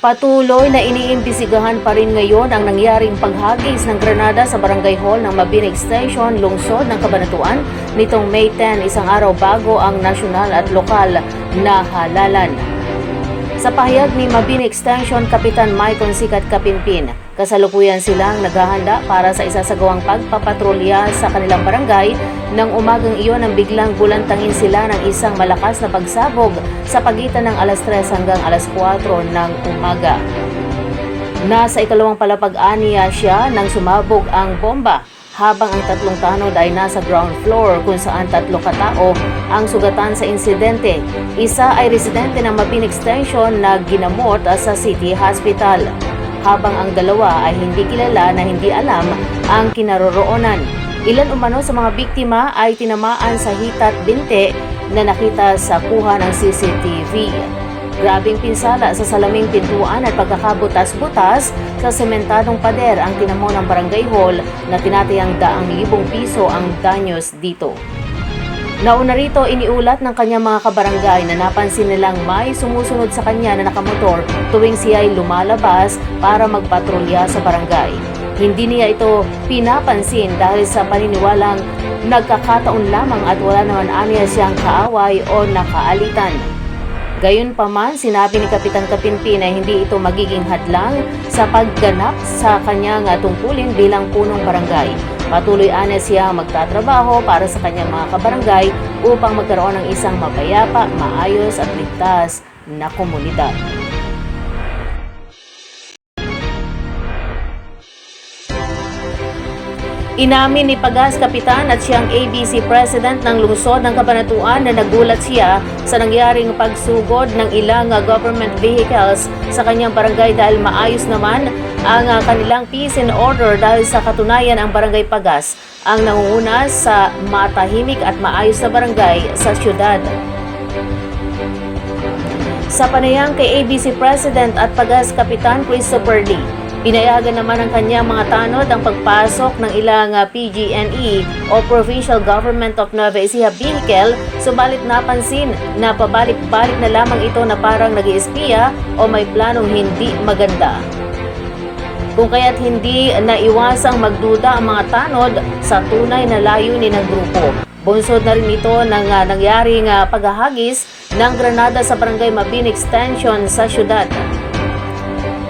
Patuloy na iniimbisigahan pa rin ngayon ang nangyaring paghagis ng granada sa barangay hall ng Mabini Extension, lungsod ng Kabanatuan nitong May 10, isang araw bago ang nasyonal at lokal na halalan. Sa pahayag ni Mabini Extension Kapitan Maicon Sikat Kapimpin, kasalukuyan silang naghahanda para sa isasagawang pagpapatrolya sa kanilang barangay nang umagang iyon ang biglang bulantangin sila ng isang malakas na pagsabog sa pagitan ng alas 3 hanggang alas 4 ng umaga. Nasa ikalawang palapag-aniya siya nang sumabog ang bomba habang ang tatlong tanod ay nasa ground floor kung saan tatlo katao ang sugatan sa insidente. Isa ay residente ng Mabini Extension na ginamot sa City Hospital, habang ang dalawa ay hindi kilala na hindi alam ang kinaroroonan. Ilan umano sa mga biktima ay tinamaan sa hita at binte na nakita sa kuha ng CCTV. Grabing pinsala sa salaming pintuan at pagkakabutas-butas sa sementadong pader ang tinamo ng barangay hall na tinatayang daang libong piso ang danyos dito. Nauna rito iniulat ng kanyang mga kabarangay na napansin nilang may sumusunod sa kanya na nakamotor tuwing siya ay lumalabas para magpatrolya sa barangay. Hindi niya ito pinapansin dahil sa paniniwalang nagkakataon lamang at wala naman aniya siyang kaaway o nakaalitan. Gayunpaman, sinabi ni Kapitan Kapinpin na hindi ito magiging hadlang sa pagganap sa kanyang tungkulin bilang punong barangay. Patuloy anya siya magtatrabaho para sa kanyang mga kabarangay upang magkaroon ng isang mapayapa, maayos at ligtas na komunidad. Inamin ni Pagas Kapitan at siyang ABC President ng lungsod ng Kabanatuan na nagulat siya sa nangyaring pagsugod ng ilang uh, government vehicles sa kanyang barangay dahil maayos naman ang uh, kanilang peace and order dahil sa katunayan ang barangay Pagas ang nangunguna sa matahimik at maayos na barangay sa syudad. Sa panayang kay ABC President at Pagas Kapitan Christopher Lee, Pinayagan naman ng kanyang mga tanod ang pagpasok ng ilang ah, PG&E o Provincial Government of Nueva Ecija vehicle, subalit napansin na pabalik-balik na lamang ito na parang nag espiya o may planong hindi maganda. Kung kaya't hindi naiwasang magduda ang mga tanod sa tunay na layunin ng grupo. Bunsod na rin ito ng ah, nangyaring ah, paghahagis ng granada sa barangay Mabini Extension sa syudad.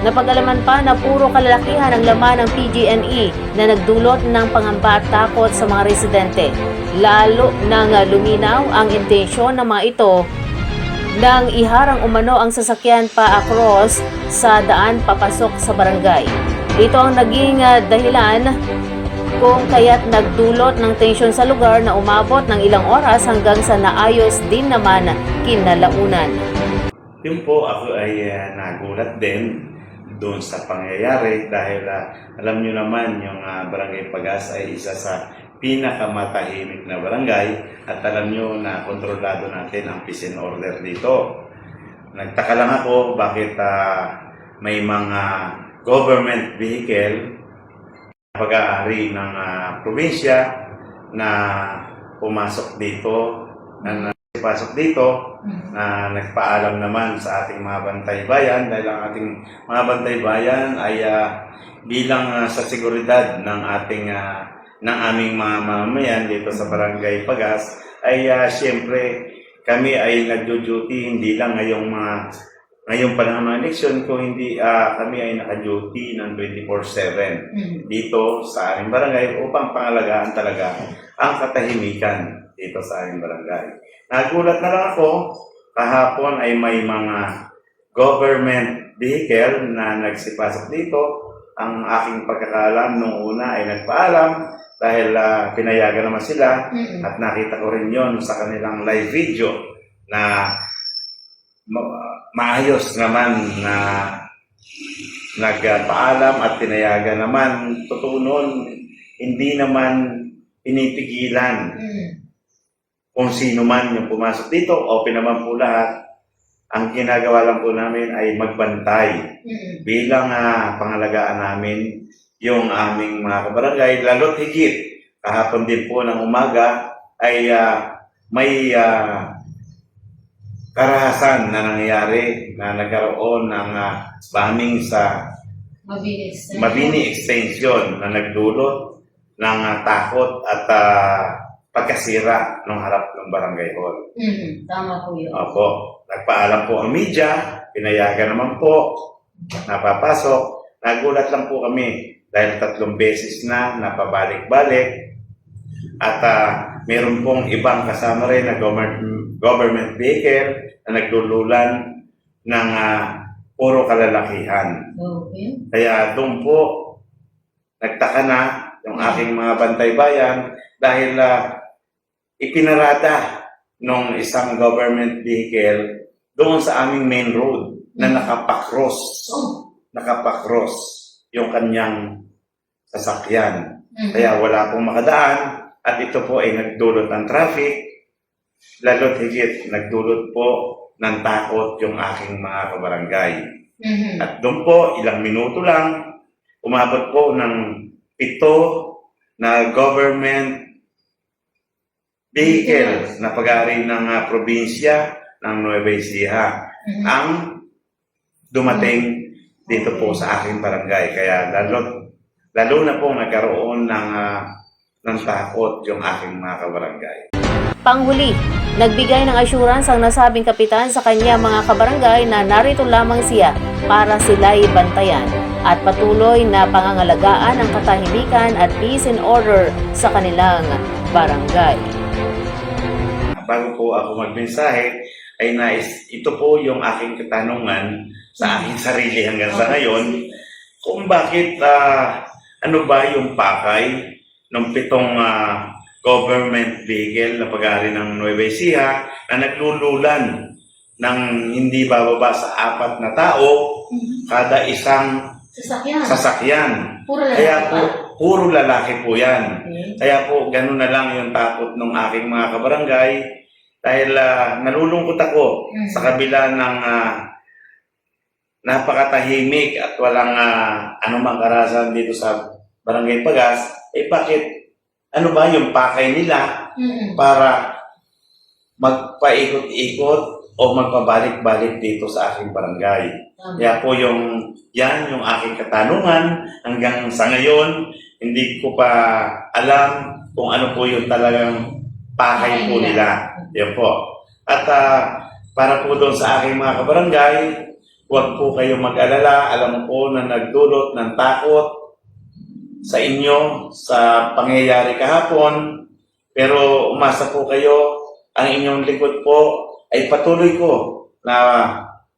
Napag-alaman pa na puro kalalakihan ang laman ng PG&E na nagdulot ng pangamba at takot sa mga residente. Lalo nang uh, luminaw ang intensyon ng mga ito nang iharang umano ang sasakyan pa across sa daan papasok sa barangay. Ito ang naging uh, dahilan kung kaya't nagdulot ng tensyon sa lugar na umabot ng ilang oras hanggang sa naayos din naman kinalaunan. Yun po, ako ay ah, nagulat din doon sa pangyayari dahil ah, alam nyo naman yung ah, Barangay Pagas ay isa sa pinakamatahimik na barangay at alam nyo na kontrolado natin ang peace and order dito. Nagtaka lang ako bakit ah, may mga government vehicle na pag-aari ng ah, probinsya na pumasok dito, na pasok dito, na nagpaalam naman sa ating mga bantay bayan dahil ang ating mga bantay bayan ay ah, bilang ah, sa seguridad ng ating ah, ng aming mga mamamayan dito sa Barangay Pagas ay uh, siyempre kami ay nagjo-duty hindi lang ngayong mga ngayong panahon ng eleksyon kung hindi ah, kami ay naka-duty ng 24/7 dito sa aming barangay upang pangalagaan talaga ang katahimikan dito sa aming barangay. Nagulat na lang ako, kahapon ay may mga government vehicle na nagsipasok dito. Ang aking pagkakalam nung una ay nagpaalam dahil ah, pinayagan naman sila at nakita ko rin yon sa kanilang live video na ma- maayos naman na nagpaalam at pinayagan naman. Totoo nun, hindi naman pinipigilan kung sino man yung pumasok dito, open naman po lahat. Ang ginagawa lang po namin ay magbantay bilang ah, pangalagaan namin yung aming mga kabarangay, lalo't higit. Kahapon din po ng umaga ay ah, may ah, karahasan na nangyayari na nagkaroon ng ah, bombing sa Mabilis. Mabini Extension na nagdulot ng ah, takot at ah, pagkasira ng harap ng barangay hall. Mhm, Tama po yun. Opo, nagpaalam po ang media, pinayagan naman po, napapasok. Nagulat lang po kami dahil tatlong beses na napabalik-balik at ah, meron pong ibang kasama rin na government, government vehicle na naglululan ng ah, puro kalalakihan. Okay. Kaya doon po, nagtaka na yung aking mga bantay bayan dahil ah, ipinarada nung isang government vehicle doon sa aming main road na nakapakross, Oh. nakapakross yung kanyang sasakyan. Mhm. Kaya wala pong makadaan at ito po ay nagdulot ng traffic, lalo't higit nagdulot po ng takot yung aking mga kabarangay. Mhm. At doon po, ilang minuto lang, umabot po ng pito na government vehicles na pag-ari ng ah, probinsya ng Nueva Ecija Mhm. ang dumating dito po sa aking barangay. Kaya lalo, lalo na po nagkaroon ng, ah, ng takot yung aking mga kabarangay. Panghuli, nagbigay ng assurance ang nasabing kapitan sa kanya mga kabarangay na narito lamang siya para sila'y bantayan at patuloy na pangangalagaan ang katahimikan at peace and order sa kanilang barangay. Bago po ako magmensahe, ay nais, ito po yung aking katanungan sa aking sarili hanggang sa ngayon, kung bakit, ah, ano ba yung pakay ng pitong ah, government vehicle na pag-aari ng Nueva Ecija na naglululan ng hindi bababa sa apat na tao Mhm. kada isang Sasakyan. sasakyan. Puro lalaki Kaya po, puro lalaki po yan. Okay. Kaya po, ganun na lang yung takot ng aking mga kabarangay dahil ah, nalulungkot ako Mm. sa kabila ng ah, napakatahimik at walang ah, anumang karasan dito sa Barangay Pagas, eh bakit, ano ba yung pakay nila Mhm. para magpaikot-ikot o magpabalik-balik dito sa aking barangay? Tama. Kaya po yung, yan yung aking katanungan hanggang sa ngayon, hindi ko pa alam kung ano po yung talagang pakay po nila. Yan po. At ah, para po doon sa aking mga kabarangay, huwag po kayong mag-alala. Alam ko na nagdulot ng takot sa inyo sa pangyayari kahapon. Pero umasa po kayo, ang inyong likod po ay patuloy ko na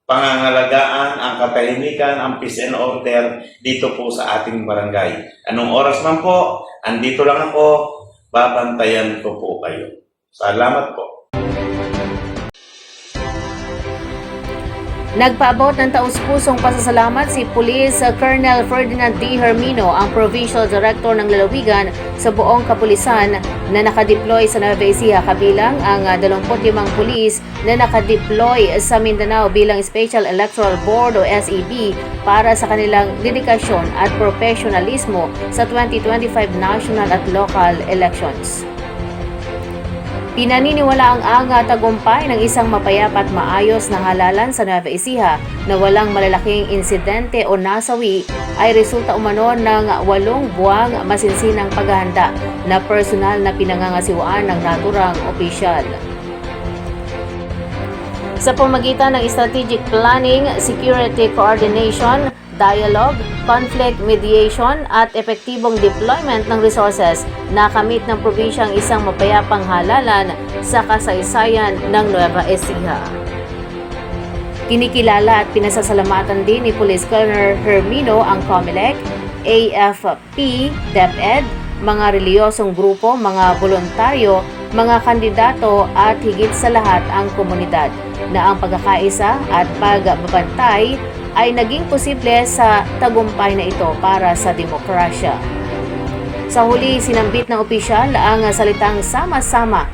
pangangalagaan ang katahimikan, ang peace and order dito po sa ating barangay. Anong oras man po, andito lang ako, babantayan ko po kayo. Salamat po. Nagpaabot ng taus-pusong pasasalamat si Police Colonel Ferdinand D. Hermino, ang Provincial Director ng Lalawigan sa buong kapulisan na nakadeploy sa Nueva Ecija kabilang ang ah, 25 pulis na nakadeploy sa Mindanao bilang Special Electoral Board o SEB para sa kanilang dedikasyon at professionalismo sa 2025 national at local elections. Pinaniniwala ang anga tagumpay ng isang mapayapa at maayos na halalan sa Nueva Ecija na walang malalaking insidente o nasawi ay resulta umano ng walong buwang masinsinang paghahanda na personal na pinangangasiwaan ng naturang opisyal. Sa pamagitan ng strategic planning, security coordination, dialogue, conflict mediation at epektibong deployment ng resources, nakamit ng probinsyang isang mapayapang halalan sa kasaysayan ng Nueva Ecija. Kinikilala at pinasasalamatan din ni Police Colonel Hermino ang COMELEC, AFP, DepEd, mga reliyosong grupo, mga voluntaryo, mga kandidato at higit sa lahat ang komunidad na ang pagkakaisa at pagbabantay ay naging posible sa tagumpay na ito para sa demokrasya. Sa huli, sinambit ng opisyal ang salitang sama-sama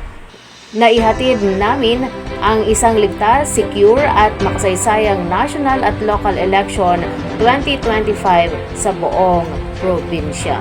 na ihatid namin ang isang ligtas, secure at makasaysayang national at local election 2025 sa buong probinsya.